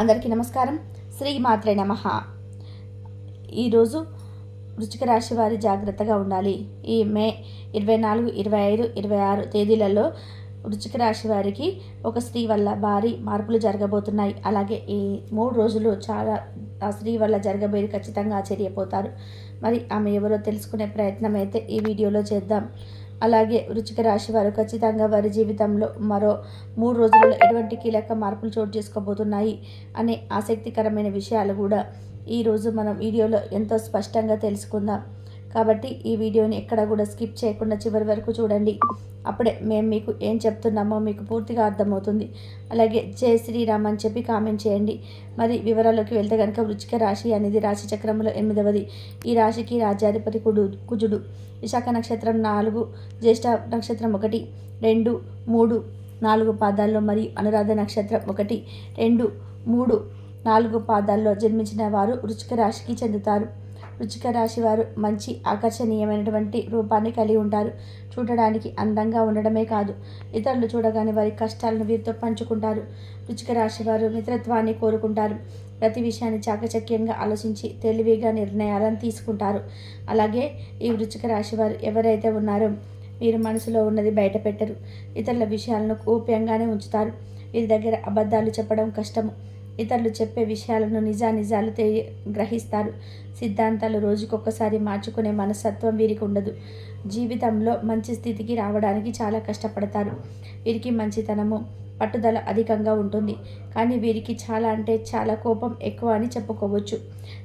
అందరికీ నమస్కారం. శ్రీ మాత్రే నమ. ఈరోజు వృచ్చిక రాశి వారి జాగ్రత్తగా ఉండాలి. ఈ మే ఇరవై నాలుగు ఇరవై ఐదు ఇరవై ఆరు తేదీలలో వృచ్చిక రాశి వారికి ఒక స్త్రీ వల్ల భారీ మార్పులు జరగబోతున్నాయి. అలాగే ఈ మూడు రోజులు చాలా ఆ స్త్రీ వల్ల జరగబోయి ఖచ్చితంగా ఆశ్చర్యపోతారు. మరి ఆమె ఎవరో తెలుసుకునే ప్రయత్నం అయితే ఈ వీడియోలో చేద్దాం. అలాగే వృచ్చిక రాశి వారు ఖచ్చితంగా వారి జీవితంలో మరో మూడు రోజుల్లో ఎటువంటి కీలక మార్పులు చోటు చేసుకోబోతున్నాయి అనే ఆసక్తికరమైన విషయాలు కూడా ఈరోజు మనం వీడియోలో ఎంతో స్పష్టంగా తెలుసుకుందాం. కాబట్టి ఈ వీడియోని ఎక్కడ కూడా స్కిప్ చేయకుండా చివరి వరకు చూడండి. అప్పుడే మేము మీకు ఏం చెప్తున్నామో మీకు పూర్తిగా అర్థమవుతుంది. అలాగే జై శ్రీరామ్ అని చెప్పి కామెంట్ చేయండి. మరి వివరాల్లోకి వెళ్తే కనుక వృచ్చిక రాశి అనేది రాశి చక్రంలో ఎనిమిదవది. ఈ రాశికి రాజ్యాధిపతి కుడు కుజుడు. విశాఖ నక్షత్రం నాలుగు జ్యేష్ఠ నక్షత్రం ఒకటి రెండు మూడు నాలుగు పాదాల్లో మరియు అనురాధ నక్షత్రం ఒకటి రెండు మూడు నాలుగు పాదాల్లో జన్మించిన వారు వృచ్చిక రాశికి చెందుతారు. వృచ్చిక రాశి వారు మంచి ఆకర్షణీయమైనటువంటి రూపాన్ని కలిగి ఉంటారు. చూడడానికి అందంగా ఉండడమే కాదు ఇతరులు చూడగానే వారి కష్టాలను వీరితో పంచుకుంటారు. వృచ్చిక రాశి వారు మిత్రత్వాన్ని కోరుకుంటారు. ప్రతి విషయాన్ని చాకచక్యంగా ఆలోచించి తెలివిగా నిర్ణయాలను తీసుకుంటారు. అలాగే ఈ వృచ్చిక రాశి వారు ఎవరైతే ఉన్నారో వీరు మనసులో ఉన్నది బయట పెట్టరు ఇతరుల విషయాలను గోప్యంగానే ఉంచుతారు. వీరి దగ్గర అబద్ధాలు చెప్పడం కష్టము. ఇతరులు చెప్పే విషయాలను నిజానిజాలు తెలియ గ్రహిస్తారు. సిద్ధాంతాలు రోజుకొకసారి మార్చుకునే మనస్తత్వం వీరికి ఉండదు. జీవితంలో మంచి స్థితికి రావడానికి చాలా కష్టపడతారు. వీరికి మంచితనము పట్టుదల అధికంగా ఉంటుంది. కానీ వీరికి చాలా అంటే చాలా కోపం ఎక్కువ అని చెప్పుకోవచ్చు.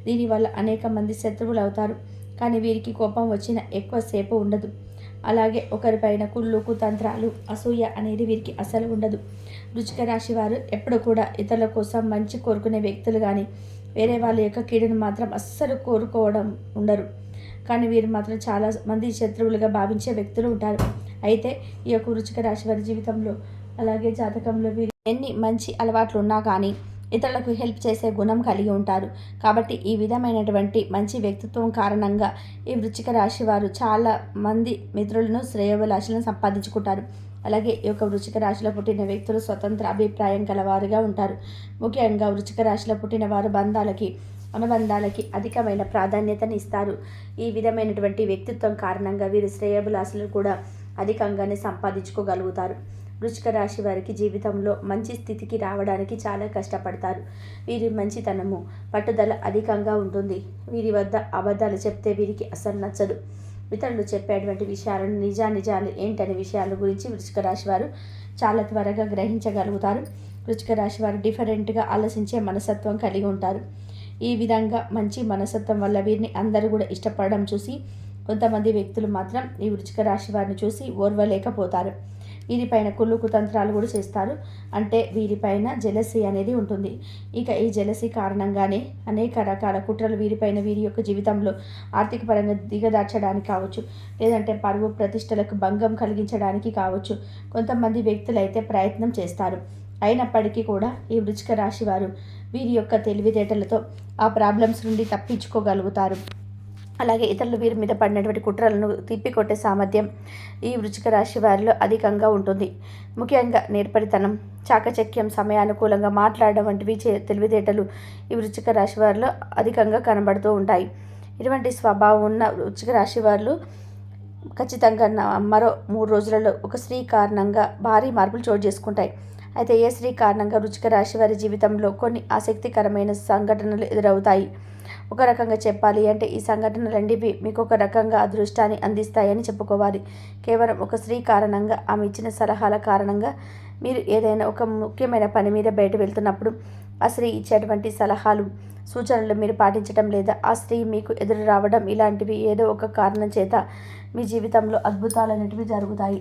దీనివల్ల అనేక మంది శత్రువులు అవుతారు కానీ వీరికి కోపం వచ్చిన ఎక్కువసేపు ఉండదు. అలాగే ఒకరిపైన కుళ్ళు కుతంత్రాలు అసూయ అనేది వీరికి అసలు ఉండదు. రుచిక రాశి వారు ఎప్పుడు కూడా ఇతరుల కోసం మంచి కోరుకునే వ్యక్తులు కానీ వేరే వాళ్ళ యొక్క కీడును మాత్రం అస్సలు కోరుకోవడం ఉండరు. కానీ వీరు మాత్రం చాలా మంది శత్రువులుగా భావించే వ్యక్తులు ఉంటారు. అయితే ఈ యొక్క రుచిక రాశి వారి జీవితంలో అలాగే జాతకంలో వీరు ఎన్ని మంచి అలవాట్లు ఉన్నా కానీ ఇతరులకు హెల్ప్ చేసే గుణం కలిగి ఉంటారు. కాబట్టి ఈ విధమైనటువంటి మంచి వ్యక్తిత్వం కారణంగా ఈ వృచ్చిక రాశి వారు చాలా మంది మిత్రులను శ్రేయోభిలాషులను సంపాదించుకుంటారు. అలాగే ఈ యొక్క వృచిక రాశిలో పుట్టిన వ్యక్తులు స్వతంత్ర అభిప్రాయం గలవారుగా ఉంటారు. ముఖ్యంగా వృచిక రాశిలో పుట్టిన వారు బంధాలకి అనుబంధాలకి అధికమైన ప్రాధాన్యతని ఇస్తారు. ఈ విధమైనటువంటి వ్యక్తిత్వం కారణంగా వీరు శ్రేయోభిలాషులు కూడా అధికంగానే సంపాదించుకోగలుగుతారు. వృచ్చిక రాశి వారికి జీవితంలో మంచి స్థితికి రావడానికి చాలా కష్టపడతారు. వీరి మంచితనము పట్టుదల అధికంగా ఉంటుంది. వీరి వద్ద అబద్ధాలు చెప్తే వీరికి అసలు నచ్చదు. ఇతరులు చెప్పేటువంటి విషయాలను నిజానిజాలు ఏంటనే విషయాల గురించి వృచ్చిక రాశి వారు చాలా త్వరగా గ్రహించగలుగుతారు. వృచ్చిక రాశి వారు డిఫరెంట్గా ఆలోచించే మనసత్వం కలిగి ఉంటారు. ఈ విధంగా మంచి మనసత్వం వల్ల వీరిని అందరూ కూడా ఇష్టపడడం చూసి కొంతమంది వ్యక్తులు మాత్రం ఈ వృచ్చిక రాశి వారిని చూసి ఓర్వలేకపోతారు. వీరిపైన కుళ్ళు కుతంత్రాలు కూడా చేస్తారు. అంటే వీరిపైన జెలసీ అనేది ఉంటుంది. ఇక ఈ జెలసీ కారణంగానే అనేక రకాల కుట్రలు వీరిపైన వీరి యొక్క జీవితంలో ఆర్థిక పరంగా దిగదార్చడానికి కావచ్చు. లేదంటే పరువు ప్రతిష్టలకు భంగం కలిగించడానికి కావచ్చు. కొంతమంది వ్యక్తులు అయితే ప్రయత్నం చేస్తారు. అయినప్పటికీ కూడా ఈ వృచ్చిక రాశి వారు వీరి యొక్క తెలివితేటలతో ఆ ప్రాబ్లమ్స్ నుండి తప్పించుకోగలుగుతారు. అలాగే ఇతరులు వీరి మీద పడినటువంటి కుట్రలను తిప్పికొట్టే సామర్థ్యం ఈ వృచ్చిక రాశి వారిలో అధికంగా ఉంటుంది. ముఖ్యంగా నేర్పరితనం చాకచక్యం సమయానుకూలంగా మాట్లాడడం వంటివి చే తెలివితేటలు ఈ వృచ్చిక రాశి వారిలో అధికంగా కనబడుతూ ఉంటాయి. ఇటువంటి స్వభావం ఉన్న వృచ్చిక రాశి వారు ఖచ్చితంగా మరో మూడు రోజులలో ఒక స్త్రీ కారణంగా భారీ మార్పులు చోటు చేసుకుంటాయి. అయితే ఏ స్త్రీ కారణంగా రుచిక రాశి వారి జీవితంలో కొన్ని ఆసక్తికరమైన సంఘటనలు ఎదురవుతాయి? ఒక రకంగా చెప్పాలి అంటే ఈ సంఘటనలన్నీ మీకు ఒక రకంగా అదృష్టాన్ని అందిస్తాయని చెప్పుకోవాలి. కేవలం ఒక స్త్రీ కారణంగా ఆమె ఇచ్చిన సలహాల కారణంగా మీరు ఏదైనా ఒక ముఖ్యమైన పని మీద బయట వెళ్తున్నప్పుడు ఆ స్త్రీ ఇచ్చేటువంటి సలహాలు సూచనలు మీరు పాటించడం లేదా ఆ స్త్రీ మీకు ఎదురు రావడం ఇలాంటివి ఏదో ఒక కారణం చేత మీ జీవితంలో అద్భుతాలు అనేటివి జరుగుతాయి.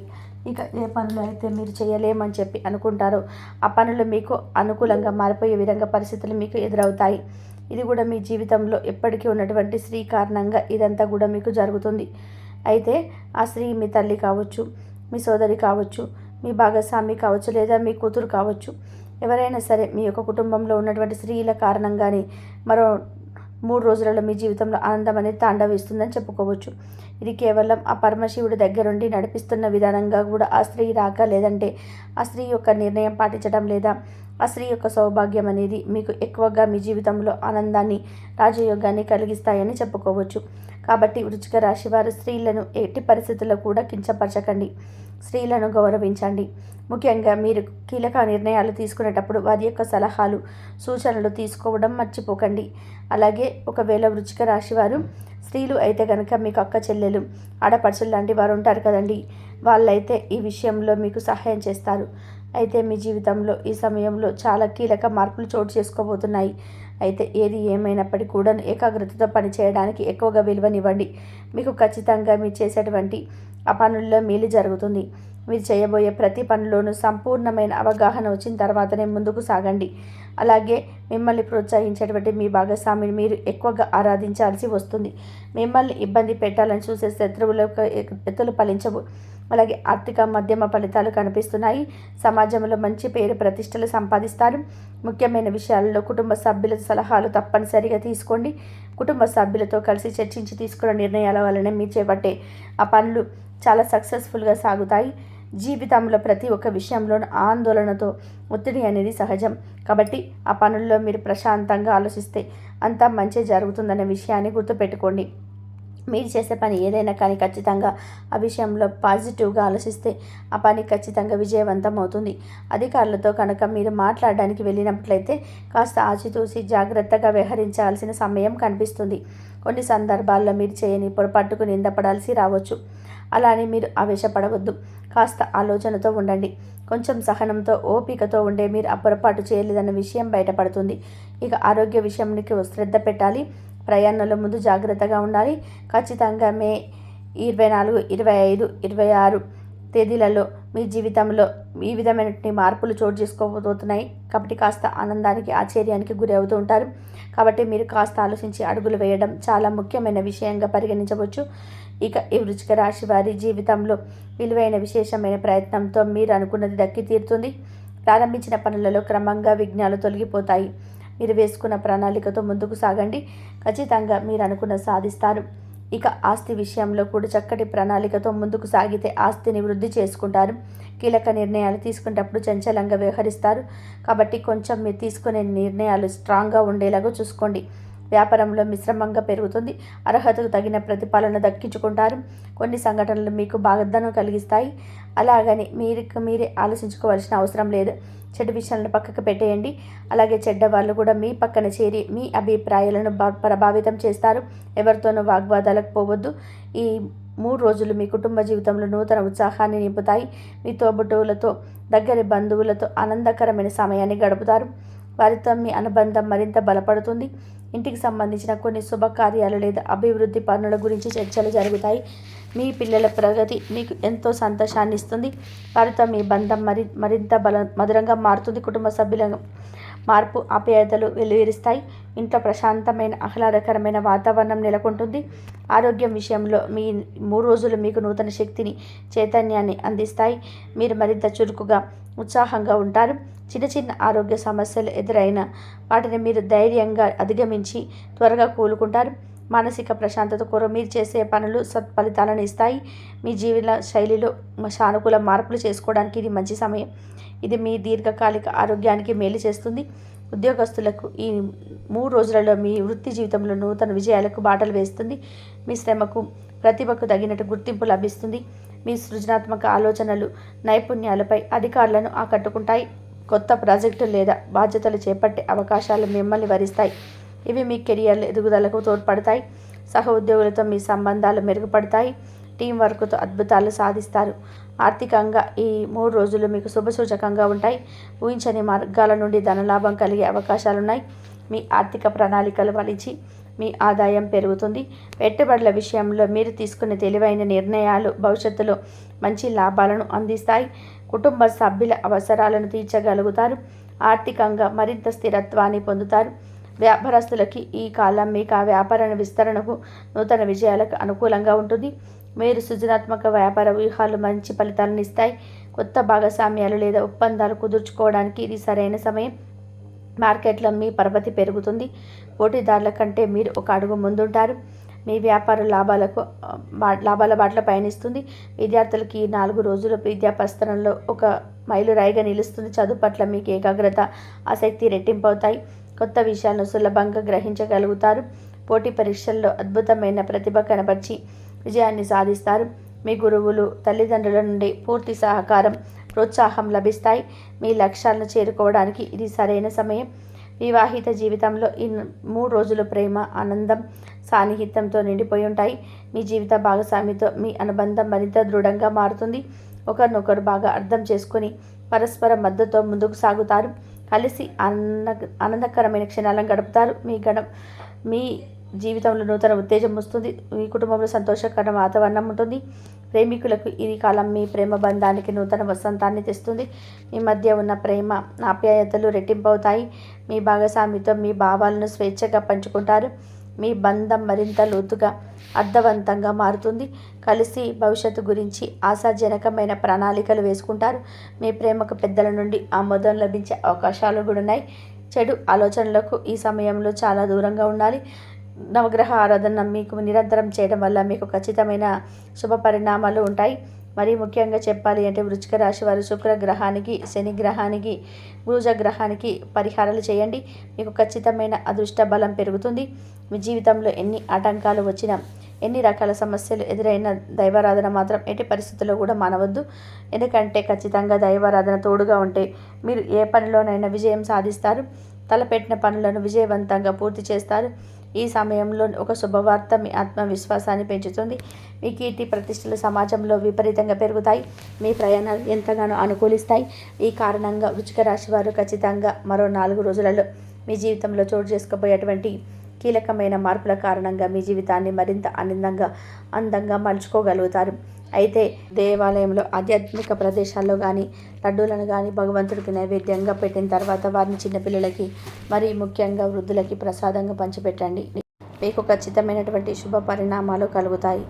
ఇక ఏ పనులు అయితే మీరు చేయలేమని చెప్పి అనుకుంటారో ఆ పనులు మీకు అనుకూలంగా మారిపోయే విధంగా పరిస్థితులు మీకు ఎదురవుతాయి. ఇది కూడా మీ జీవితంలో ఎప్పటికీ ఉన్నటువంటి స్త్రీ కారణంగా ఇదంతా కూడా మీకు జరుగుతుంది. అయితే ఆ స్త్రీ మీ తల్లి కావచ్చు మీ సోదరి కావచ్చు మీ భాగస్వామి కావచ్చు లేదా మీ కూతురు కావచ్చు ఎవరైనా సరే మీ యొక్క కుటుంబంలో ఉన్నటువంటి స్త్రీల కారణంగానే మరో మూడు రోజులలో మీ జీవితంలో ఆనందం అనేది తాండవిస్తుందని చెప్పుకోవచ్చు. ఇది కేవలం ఆ పరమశివుడి దగ్గరుండి నడిపిస్తున్న విధానంగా కూడా ఆ స్త్రీ రాక లేదంటే ఆ స్త్రీ యొక్క నిర్ణయం పాటించడం లేదా ఆ స్త్రీ యొక్క సౌభాగ్యం అనేది మీకు ఎక్కువగా మీ జీవితంలో ఆనందాన్ని రాజయోగాన్ని కలిగిస్తాయని చెప్పుకోవచ్చు. కాబట్టి వృచ్చిక రాశి వారు స్త్రీలను ఎట్టి పరిస్థితుల్లో కూడా కించపరచకండి. స్త్రీలను గౌరవించండి. ముఖ్యంగా మీరు కీలక నిర్ణయాలు తీసుకునేటప్పుడు వారి యొక్క సలహాలు సూచనలు తీసుకోవడం మర్చిపోకండి. అలాగే ఒకవేళ వృచ్చిక రాశి వారు స్త్రీలు అయితే కనుక మీకు అక్క చెల్లెలు ఆడపడుచులు లాంటి వారు ఉంటారు కదండి. వాళ్ళైతే ఈ విషయంలో మీకు సహాయం చేస్తారు. అయితే మీ జీవితంలో ఈ సమయంలో చాలా కీలక మార్పులు చోటు చేసుకోబోతున్నాయి. అయితే ఏది ఏమైనప్పటికీ కూడా ఏకాగ్రతతో పనిచేయడానికి ఎక్కువగా విలువనివ్వండి. మీకు ఖచ్చితంగా మీరు చేసేటువంటి ఆ పనుల్లో మేలు జరుగుతుంది. మీరు చేయబోయే ప్రతి పనిలోనూ సంపూర్ణమైన అవగాహన వచ్చిన తర్వాతనే ముందుకు సాగండి. అలాగే మిమ్మల్ని ప్రోత్సహించేటువంటి మీ భాగస్వామిని మీరు ఎక్కువగా ఆరాధించాల్సి వస్తుంది. మిమ్మల్ని ఇబ్బంది పెట్టాలని చూసే శత్రువులకు ఎత్తులు ఫలించవు అలాగే ఆర్థిక మధ్యమ ఫలితాలు కనిపిస్తున్నాయి. సమాజంలో మంచి పేరు ప్రతిష్టలు సంపాదిస్తారు. ముఖ్యమైన విషయాలలో కుటుంబ సభ్యుల సలహాలు తప్పనిసరిగా తీసుకోండి. కుటుంబ సభ్యులతో కలిసి చర్చించి తీసుకున్న నిర్ణయాల వలన మీరు చేపట్టే ఆ పనులు చాలా సక్సెస్ఫుల్గా సాగుతాయి. జీవితంలో ప్రతి ఒక్క విషయంలోనూ ఆందోళనతో ఒత్తిడి అనేది సహజం. కాబట్టి ఆ పనుల్లో మీరు ప్రశాంతంగా ఆలోచిస్తే అంతా మంచి జరుగుతుందనే విషయాన్ని గుర్తుపెట్టుకోండి. మీరు చేసే పని ఏదైనా కానీ ఖచ్చితంగా ఆ విషయంలో పాజిటివ్గా ఆలోచిస్తే ఆ పని ఖచ్చితంగా విజయవంతం అవుతుంది. అధికారులతో కనుక మీరు మాట్లాడడానికి వెళ్ళినట్లయితే కాస్త ఆచితూసి జాగ్రత్తగా వ్యవహరించాల్సిన సమయం కనిపిస్తుంది. కొన్ని సందర్భాల్లో మీరు చేయని పొరపాటుకు నిందపడాల్సి రావచ్చు. అలానే మీరు ఆవేశపడవద్దు. కాస్త ఆలోచనతో ఉండండి. కొంచెం సహనంతో ఓపికతో ఉండే మీరు ఆ పొరపాటు చేయలేదన్న విషయం బయటపడుతుంది. ఇక ఆరోగ్య విషయానికి శ్రద్ధ పెట్టాలి. ప్రయాణంలో ముందు జాగ్రత్తగా ఉండాలి. ఖచ్చితంగా మే ఇరవై నాలుగు ఇరవై ఐదు ఇరవై ఆరు తేదీలలో మీ జీవితంలో ఈ విధమైన మార్పులు చోటు చేసుకోబోతున్నాయి. కాబట్టి కాస్త ఆనందానికి ఆశ్చర్యానికి గురి అవుతూ ఉంటారు. కాబట్టి మీరు కాస్త ఆలోచించి అడుగులు వేయడం చాలా ముఖ్యమైన విషయంగా పరిగణించవచ్చు. ఇక ఈ వృచిక రాశి వారి జీవితంలో విలువైన విశేషమైన ప్రయత్నంతో మీరు అనుకున్నది దక్కి తీరుతుంది ప్రారంభించిన పనులలో క్రమంగా విఘ్నాలు తొలగిపోతాయి. మీరు వేసుకున్న ప్రణాళికతో ముందుకు సాగండి. ఖచ్చితంగా మీరు అనుకున్న సాధిస్తారు. ఇక ఆస్తి విషయంలో కూడా చక్కటి ప్రణాళికతో ముందుకు సాగితే ఆస్తిని వృద్ధి చేసుకుంటారు. కీలక నిర్ణయాలు తీసుకునేటప్పుడు చంచలంగా వ్యవహరిస్తారు. కాబట్టి కొంచెం మీరు తీసుకునే నిర్ణయాలు స్ట్రాంగ్గా ఉండేలాగా చూసుకోండి. వ్యాపారంలో మిశ్రమంగా పెరుగుతుంది. అర్హతకు తగిన ప్రతిపాలన దక్కించుకుంటారు. కొన్ని సంఘటనలు మీకు బాధను కలిగిస్తాయి. అలాగని మీరు మీరే ఆలోచించుకోవాల్సిన అవసరం లేదు. చెడు విషయాలను పక్కకు పెట్టేయండి. అలాగే చెడ్డ వాళ్ళు కూడా మీ పక్కన చేరి మీ అభిప్రాయాలను ప్రభావితం చేస్తారు. ఎవరితోనూ వాగ్వాదాలకు పోవద్దు. ఈ మూడు రోజులు మీ కుటుంబ జీవితంలో నూతన ఉత్సాహాన్ని నింపుతాయి. మీ తోబుట్టువులతో దగ్గరి బంధువులతో ఆనందకరమైన సమయాన్ని గడుపుతారు. వారితో మీ అనుబంధం మరింత బలపడుతుంది. ఇంటికి సంబంధించిన కొన్ని శుభకార్యాలు లేదా అభివృద్ధి పనుల గురించి చర్చలు జరుగుతాయి. మీ పిల్లల ప్రగతి మీకు ఎంతో సంతోషాన్ని ఇస్తుంది. వారితో మీ బంధం మరి మరింత బల మధురంగా మారుతుంది. కుటుంబ సభ్యుల మార్పు ఆప్యాయతలు వెలువరిస్తాయి. ఇంట్లో ప్రశాంతమైన ఆహ్లాదకరమైన వాతావరణం నెలకొంటుంది. ఆరోగ్యం విషయంలో మీ మూడు రోజులు మీకు నూతన శక్తిని చైతన్యాన్ని అందిస్తాయి. మీరు మరింత చురుకుగా ఉత్సాహంగా ఉంటారు. చిన్న చిన్న ఆరోగ్య సమస్యలు ఎదురైన వాటిని మీరు ధైర్యంగా అధిగమించి త్వరగా కూలుకుంటారు. మానసిక ప్రశాంతత కొర మీరు చేసే పనులు సత్ఫలితాలను ఇస్తాయి. మీ జీవన శైలిలో సానుకూల మార్పులు చేసుకోవడానికి ఇది మంచి సమయం. ఇది మీ దీర్ఘకాలిక ఆరోగ్యానికి మేలు చేస్తుంది. ఉద్యోగస్తులకు ఈ మూడు రోజులలో మీ వృత్తి జీవితంలో నూతన విజయాలకు బాటలు వేస్తుంది. మీ శ్రమకు ప్రతిభకు తగినట్టు గుర్తింపు లభిస్తుంది. మీ సృజనాత్మక ఆలోచనలు నైపుణ్యాలపై అధికారులను ఆకట్టుకుంటాయి. కొత్త ప్రాజెక్టు లేదా బాధ్యతలు చేపట్టే అవకాశాలు మిమ్మల్ని వరిస్తాయి. ఇవి మీ కెరియర్ ఎదుగుదలకు తోడ్పడతాయి. సహ ఉద్యోగులతో మీ సంబంధాలు మెరుగుపడతాయి. టీం వర్క్తో అద్భుతాలు సాధిస్తారు. ఆర్థికంగా ఈ మూడు రోజులు మీకు శుభసూచకంగా ఉంటాయి. ఊహించని మార్గాల నుండి ధనలాభం కలిగే అవకాశాలున్నాయి. మీ ఆర్థిక ప్రణాళికలు ఫలించి మీ ఆదాయం పెరుగుతుంది. పెట్టుబడుల విషయంలో మీరు తీసుకునే తెలివైన నిర్ణయాలు భవిష్యత్తులో మంచి లాభాలను అందిస్తాయి. కుటుంబ సభ్యుల అవసరాలను తీర్చగలుగుతారు. ఆర్థికంగా మరింత స్థిరత్వాన్ని పొందుతారు. వ్యాపారస్తులకి ఈ కాలం మీకు ఆ వ్యాపార విస్తరణకు నూతన విజయాలకు అనుకూలంగా ఉంటుంది. మీరు సృజనాత్మక వ్యాపార వ్యూహాలు మంచి ఫలితాలను ఇస్తాయి. కొత్త భాగస్వామ్యాలు లేదా ఒప్పందాలు కుదుర్చుకోవడానికి ఇది సరైన సమయం. మార్కెట్లో మీ పరపతి పెరుగుతుంది. పోటీదారుల కంటే మీరు ఒక అడుగు ముందుంటారు. మీ వ్యాపార లాభాలకు లాభాల బాటలో పయనిస్తుంది. విద్యార్థులకి నాలుగు రోజులు విద్యా ప్రస్థానంలో ఒక మైలురాయిగా నిలుస్తుంది. చదువు పట్ల మీకు ఏకాగ్రత ఆసక్తి రెట్టింపు అవుతాయి కొత్త విషయాలను సులభంగా గ్రహించగలుగుతారు. పోటీ పరీక్షల్లో అద్భుతమైన ప్రతిభ కనబర్చి విజయాన్ని సాధిస్తారు. మీ గురువులు తల్లిదండ్రుల నుండి పూర్తి సహకారం ప్రోత్సాహం లభిస్తాయి. మీ లక్ష్యాలను చేరుకోవడానికి ఇది సరైన సమయం. వివాహిత జీవితంలో ఈ మూడు రోజులు ప్రేమ ఆనందం సాన్నిహిత్యంతో నిండిపోయి ఉంటాయి. మీ జీవిత భాగస్వామితో మీ అనుబంధం మరింత దృఢంగా మారుతుంది. ఒకరినొకరు బాగా అర్థం చేసుకొని పరస్పర మద్దతుతో ముందుకు సాగుతారు. కలిసి ఆనంద ఆనందకరమైన క్షణాలను గడుపుతారు. మీ గడ మీ జీవితంలో నూతన ఉత్తేజం వస్తుంది. మీ కుటుంబంలో సంతోషకర వాతావరణం ఉంటుంది. ప్రేమికులకు ఈ కాలం మీ ప్రేమ బంధానికి నూతన వసంతాన్ని తెస్తుంది. మీ మధ్య ఉన్న ప్రేమ ఆప్యాయతలు రెట్టింపవుతాయి. మీ భాగస్వామితో మీ భావాలను స్వేచ్ఛగా పంచుకుంటారు. మీ బంధం మరింత లోతుగా అర్థవంతంగా మారుతుంది. కలిసి భవిష్యత్తు గురించి ఆశాజనకమైన ప్రణాళికలు వేసుకుంటారు. మీ ప్రేమకు పెద్దల నుండి ఆమోదం లభించే అవకాశాలు కూడా ఉన్నాయి చెడు ఆలోచనలకు ఈ సమయంలో చాలా దూరంగా ఉండాలి. నవగ్రహ ఆరాధన మీకు నిరంతరం చేయడం వల్ల మీకు ఖచ్చితమైన శుభ పరిణామాలు ఉంటాయి. మరీ ముఖ్యంగా చెప్పాలి అంటే వృచ్చిక రాశి వారు శుక్ర గ్రహానికి శని గ్రహానికి గురుజ గ్రహానికి పరిహారాలు చేయండి. మీకు ఖచ్చితమైన అదృష్ట బలం పెరుగుతుంది. మీ జీవితంలో ఎన్ని ఆటంకాలు వచ్చినా ఎన్ని రకాల సమస్యలు ఎదురైన దైవారాధన మాత్రం ఎట్టి పరిస్థితుల్లో కూడా మానవద్దు. ఎందుకంటే ఖచ్చితంగా దైవారాధన తోడుగా ఉంటే మీరు ఏ పనిలోనైనా విజయం సాధిస్తారు. తలపెట్టిన పనులను విజయవంతంగా పూర్తి చేస్తారు. ఈ సమయంలో ఒక శుభవార్త మీ ఆత్మవిశ్వాసాన్ని పెంచుతుంది. మీ కీర్తి ప్రతిష్టలు సమాజంలో విపరీతంగా పెరుగుతాయి. మీ ప్రయాణాలు ఎంతగానో అనుకూలిస్తాయి. ఈ కారణంగా వృచ్చిక రాశి వారు ఖచ్చితంగా మరో నాలుగు రోజులలో మీ జీవితంలో చోటు చేసుకోబోయేటువంటి కీలకమైన మార్పుల కారణంగా మీ జీవితాన్ని మరింత ఆనందంగా అందంగా మలుచుకోగలుగుతారు. అయితే దేవాలయంలో ఆధ్యాత్మిక ప్రదేశాల్లో కానీ లడ్డూలను కానీ భగవంతుడికి నైవేద్యంగా పెట్టిన తర్వాత వారిని చిన్నపిల్లలకి మరీ ముఖ్యంగా వృద్ధులకి ప్రసాదంగా పంచిపెట్టండి. మీకు ఖచ్చితమైనటువంటి శుభ పరిణామాలు కలుగుతాయి.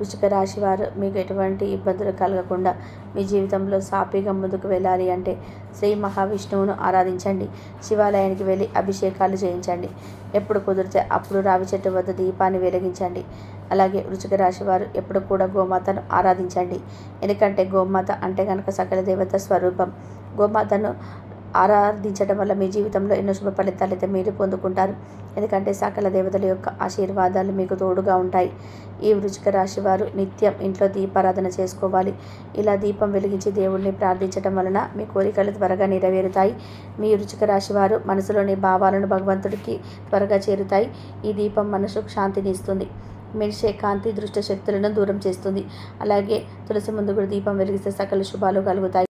వృశ్చిక రాశి వారు మీకు ఎటువంటి ఇబ్బందులు కలగకుండా మీ జీవితంలో సాఫీగా ముందుకు వెళ్ళాలి అంటే శ్రీ మహావిష్ణువును ఆరాధించండి. శివాలయానికి వెళ్ళి అభిషేకాలు చేయించండి. ఎప్పుడు కుదిరితే అప్పుడు రావి చెట్టు వద్ద దీపాన్ని వెలిగించండి. అలాగే వృచిక రాశి వారు ఎప్పుడు కూడా గోమాతను ఆరాధించండి. ఎందుకంటే గోమాత అంటే కనుక సకల దేవత స్వరూపం. గోమాతను ఆరాధించడం వల్ల మీ జీవితంలో ఎన్నో శుభ ఫలితాలు అయితే మీరు పొందుకుంటారు. ఎందుకంటే సకల దేవతల యొక్క ఆశీర్వాదాలు మీకు తోడుగా ఉంటాయి. ఈ వృచిక రాశి వారు నిత్యం ఇంట్లో దీపారాధన చేసుకోవాలి. ఇలా దీపం వెలిగించి దేవుడిని ప్రార్థించడం వలన మీ కోరికలు త్వరగా నెరవేరుతాయి. మీ వృచిక రాశి వారు మనసులోని భావాలను భగవంతుడికి త్వరగా చేరుతాయి. ఈ దీపం మనసుకు శాంతిని ఇస్తుంది. మెరిసే కాంతి దృష్ట శక్తులను దూరం చేస్తుంది. అలాగే తులసి ముందు కూడా దీపం వెలిగిస్తే సకల శుభాలు కలుగుతాయి.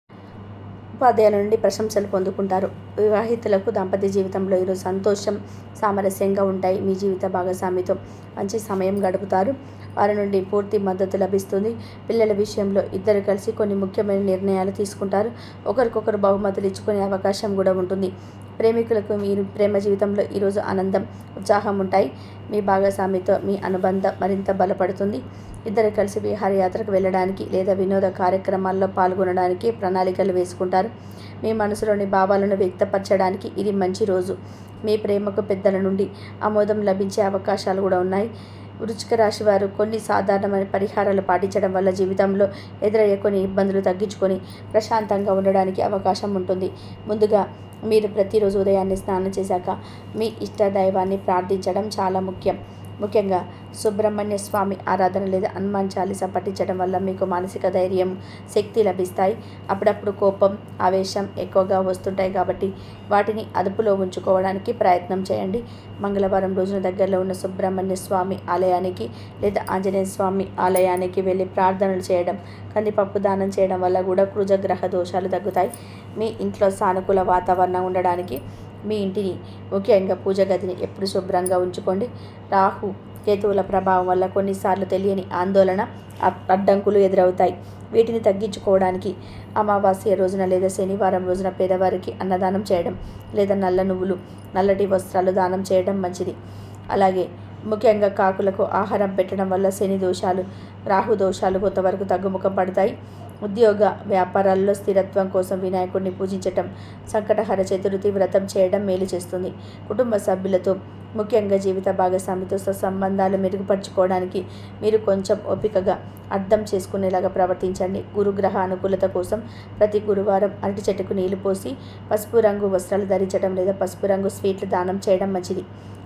ఉపాధ్యాయుల నుండి ప్రశంసలు పొందుకుంటారు. వివాహితులకు దాంపత్య జీవితంలో ఈరోజు సంతోషం సామరస్యంగా ఉంటాయి. మీ జీవిత భాగస్వామితో మంచి సమయం గడుపుతారు. వారి నుండి పూర్తి మద్దతు లభిస్తుంది. పిల్లల విషయంలో ఇద్దరు కలిసి కొన్ని ముఖ్యమైన నిర్ణయాలు తీసుకుంటారు. ఒకరికొకరు బహుమతులు ఇచ్చుకునే అవకాశం కూడా ఉంటుంది. ప్రేమికులకు మీరు ప్రేమ జీవితంలో ఈరోజు ఆనందం ఉత్సాహం ఉంటాయి. మీ భాగస్వామితో మీ అనుబంధం మరింత బలపడుతుంది. ఇద్దరు కలిసి విహారయాత్రకు వెళ్ళడానికి లేదా వినోద కార్యక్రమాల్లో పాల్గొనడానికి ప్రణాళికలు వేసుకుంటారు. మీ మనసులోని భావాలను వ్యక్తపరచడానికి ఇది మంచి రోజు. మీ ప్రేమకు పెద్దల నుండి ఆమోదం లభించే అవకాశాలు కూడా ఉన్నాయి. వృచ్చిక రాశి వారు కొన్ని సాధారణమైన పరిహారాలు పాటించడం వల్ల జీవితంలో ఎదురయ్యే కొన్ని ఇబ్బందులు తగ్గించుకొని ప్రశాంతంగా ఉండడానికి అవకాశం ఉంటుంది. ముందుగా మీరు ప్రతిరోజు ఉదయాన్నే స్నానం చేశాక మీ ఇష్ట దైవాన్ని ప్రార్థించడం చాలా ముఖ్యం. ముఖ్యంగా సుబ్రహ్మణ్య స్వామి ఆరాధన లేదా హనుమాన్ చాలీస పఠించడం వల్ల మీకు మానసిక ధైర్యం శక్తి లభిస్తాయి. అప్పుడప్పుడు కోపం ఆవేశం ఎక్కువగా వస్తుంటాయి కాబట్టి వాటిని అదుపులో ఉంచుకోవడానికి ప్రయత్నం చేయండి. మంగళవారం రోజున దగ్గరలో ఉన్న సుబ్రహ్మణ్య స్వామి ఆలయానికి లేదా ఆంజనేయ స్వామి ఆలయానికి వెళ్ళి ప్రార్థనలు చేయడం కందిపప్పు దానం చేయడం వల్ల కూడా కృజగ్రహ దోషాలు తగ్గుతాయి. మీ ఇంట్లో సానుకూల వాతావరణం ఉండడానికి మీ ఇంటిని ముఖ్యంగా పూజ గదిని ఎప్పుడు శుభ్రంగా ఉంచుకోండి. రాహు కేతువుల ప్రభావం వల్ల కొన్నిసార్లు తెలియని ఆందోళన అడ్డంకులు ఎదురవుతాయి. వీటిని తగ్గించుకోవడానికి అమావాస్య రోజున లేదా శనివారం రోజున పేదవారికి అన్నదానం చేయడం లేదా నల్ల నువ్వులు నల్లటి వస్త్రాలు దానం చేయడం మంచిది. అలాగే ముఖ్యంగా కాకులకు ఆహారం పెట్టడం వల్ల శని దోషాలు రాహు దోషాలు కొంతవరకు తగ్గుముఖం పడతాయి. ఉద్యోగ వ్యాపారాల్లో స్థిరత్వం కోసం వినాయకుడిని పూజించటం సంకటహర చతుర్థి వ్రతం చేయడం మేలు చేస్తుంది. కుటుంబ సభ్యులతో ముఖ్యంగా జీవిత భాగస్వామితో సత్సంబంధాలు మెరుగుపరుచుకోవడానికి మీరు కొంచెం ఓపికగా అర్థం చేసుకునేలాగా ప్రవర్తించండి. గురుగ్రహ అనుకూలత కోసం ప్రతి గురువారం అరటి చెట్టుకు నీళ్ళు పోసి పసుపు రంగు వస్త్రాలు ధరించడం లేదా పసుపు రంగు స్వీట్లు దానం చేయడం మంచిది.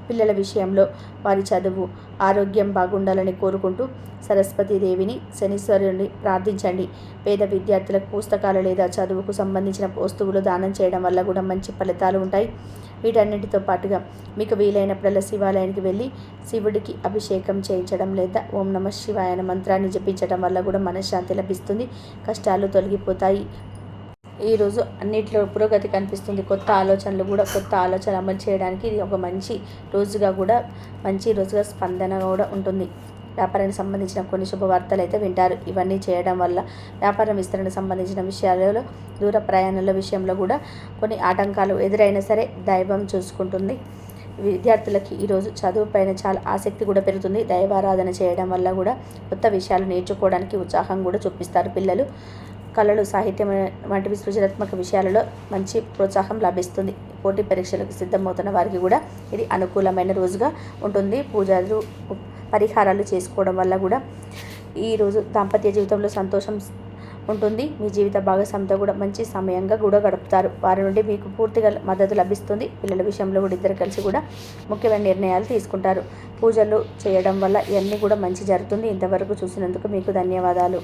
పిల్లల విషయంలో వారి చదువు ఆరోగ్యం బాగుండాలని కోరుకుంటూ సరస్వతీదేవిని శనీశ్వరుని ప్రార్థించండి. పేద విద్యార్థులకు పుస్తకాలు లేదా చదువుకు సంబంధించిన వస్తువులు దానం చేయడం వల్ల కూడా మంచి ఫలితాలు ఉంటాయి. వీటన్నిటితో పాటుగా మీకు వీలైనప్పుడల్లా శివాలయానికి వెళ్ళి శివుడికి అభిషేకం చేయించడం లేదా ఓం నమ శివాయ మంత్రాన్ని జపించడం వల్ల కూడా మనశ్శాంతి లభిస్తుంది. కష్టాలు తొలగిపోతాయి. ఈరోజు అన్నిట్లో పురోగతి కనిపిస్తుంది. కొత్త ఆలోచనలు కూడా కొత్త ఆలోచనలు అమలు చేయడానికి ఇది ఒక మంచి రోజుగా కూడా మంచి రోజుగా స్పందన కూడా ఉంటుంది. వ్యాపారానికి సంబంధించిన కొన్ని శుభవార్తలు అయితే వింటారు. ఇవన్నీ చేయడం వల్ల వ్యాపారం విస్తరణకు సంబంధించిన విషయాలలో దూర ప్రయాణాల విషయంలో కూడా కొన్ని ఆటంకాలు ఎదురైనా సరే దైవం చూసుకుంటుంది. విద్యార్థులకి ఈరోజు చదువు పైన చాలా ఆసక్తి కూడా పెరుగుతుంది. దైవారాధన చేయడం వల్ల కూడా కొత్త విషయాలు నేర్చుకోవడానికి ఉత్సాహం కూడా చూపిస్తారు పిల్లలు. కళలు సాహిత్యం వంటివి సృజనాత్మక విషయాలలో మంచి ప్రోత్సాహం లభిస్తుంది. పోటీ పరీక్షలకు సిద్ధమవుతున్న వారికి కూడా ఇది అనుకూలమైన రోజుగా ఉంటుంది. పూజలు పరిహారాలు చేసుకోవడం వల్ల కూడా ఈరోజు దాంపత్య జీవితంలో సంతోషం ఉంటుంది. మీ జీవిత భాగస్వామితో కూడా మంచి సమయంగా కూడా గడుపుతారు. వారి నుండి మీకు పూర్తిగా మద్దతు లభిస్తుంది. పిల్లల విషయంలో కూడా ఇద్దరు కలిసి కూడా ముఖ్యమైన నిర్ణయాలు తీసుకుంటారు. పూజలు చేయడం వల్ల ఇవన్నీ కూడా మంచి జరుగుతుంది. ఇంతవరకు చూసినందుకు మీకు ధన్యవాదాలు.